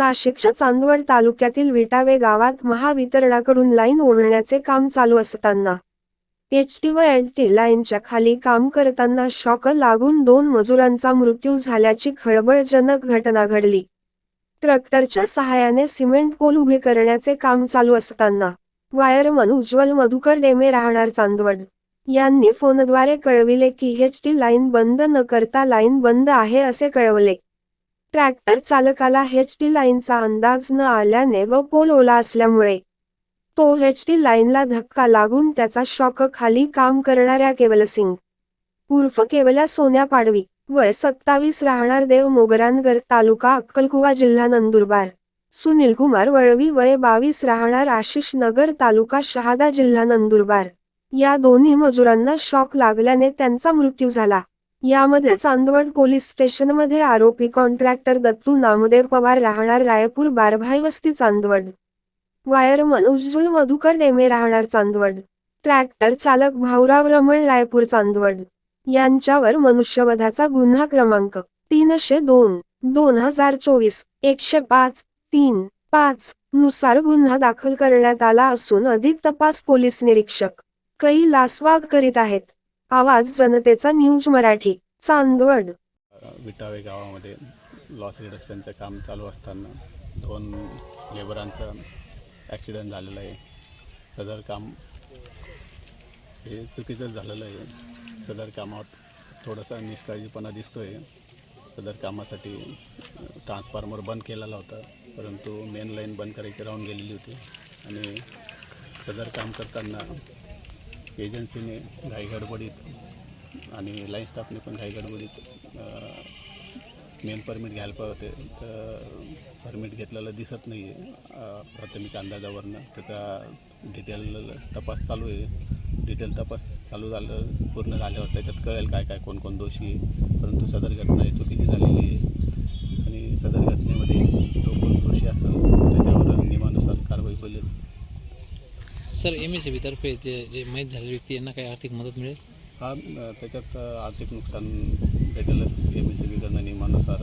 नाशिकच्या चांदवड तालुक्यातील विटावे गावात महावितरणाकडून लाईन ओढण्याचे काम चालू असताना एच टी व एल टी लाईनच्या खाली काम करताना शॉक लागून दोन मजुरांचा मृत्यू झाल्याची खळबळजनक घटना घडली. ट्रॅक्टरच्या सहाय्याने सिमेंट पोल उभे करण्याचे काम चालू असताना वायरमन उज्ज्वल मधुकर डेमे राहणार चांदवड. यांनी फोनद्वारे कळविले की एच टी लाईन बंद न करता लाईन बंद आहे असे कळवले. ट्रॅक्टर चालकाला एच टी लाईनचा अंदाज न आल्याने व पोल ओला असल्यामुळे. तो एच टी लाईनला धक्का लागून त्याचा शॉक खाली काम करणाऱ्या केवलसिंग. उर्फ केवल्या सोन्या पाडवी वय सत्तावीस राहणार देव मोगरानगर तालुका अक्कलकुवा जिल्हा नंदुरबार. सुनील कुमार वळवी वय बावीस राहणार आशिष नगर तालुका शहादा जिल्हा नंदुरबार. या दोन्ही मजुरांना शॉक लागल्याने त्यांचा मृत्यू झाला. यामध्ये चांदवड पोलीस स्टेशनमध्ये आरोपी कॉन्ट्रॅक्टर दत्तू नामदेव पवार राहणार रायपूर बारभाई वस्ती चांदवड. वायरमन उज्ज्वल मधुकर डेमे राहणार चांदवड. ट्रॅक्टर चालक भाऊराव रमण रायपूर चांदवड. यांच्यावर मनुष्यवधाचा गुन्हा क्रमांक तीनशे दोन दोन हजार चोवीस एकशे पाच तीन पाच नुसार गुन्हा दाखल करण्यात आला असून अधिक तपास पोलीस निरीक्षक कैलास वाघ करीत आहेत. आवाज जनतेचा न्यूज मराठी चांदवड. विटावे गावामध्ये लॉस रिडक्शनचं काम चालू असताना दोन लेबरांचं ॲक्सिडेंट झालेलं आहे. सदर काम हे चुकीचं झालेलं आहे. सदर कामात थोडासा निष्काळजीपणा दिसतो आहे सदर कामासाठी ट्रान्सफॉर्मर बंद केलेला होता परंतु मेन लाईन बंद करायची राहून गेलेली होती. आणि सदर काम करताना एजन्सीने घाई गडबडीत आणि लाईन स्टाफने पण घाई गडबडीत मेन परमिट घ्यायला पाहिजे होते. तर परमिट घेतलेलं दिसत नाही आहे प्राथमिक अंदाजावरनं. त्याचा डिटेल तपास चालू आहे. डिटेल तपास चालू झालं पूर्ण झाल्यावर त्याच्यात कळेल काय काय कोण कोण दोषी आहे. परंतु सदर घटना ही चुकीची झालेली आहे आणि सदर घटनेमध्ये जो कोण दोषी असेल त्याच्यावर नियमानुसार कारवाई होईल सर एम एस तर्फे जे जे माहीत झालेले व्यक्ती यांना काही आर्थिक मदत मिळेल? हा त्याच्यात आर्थिक नुकसान भेटेलच. एम एस सी नियमानुसार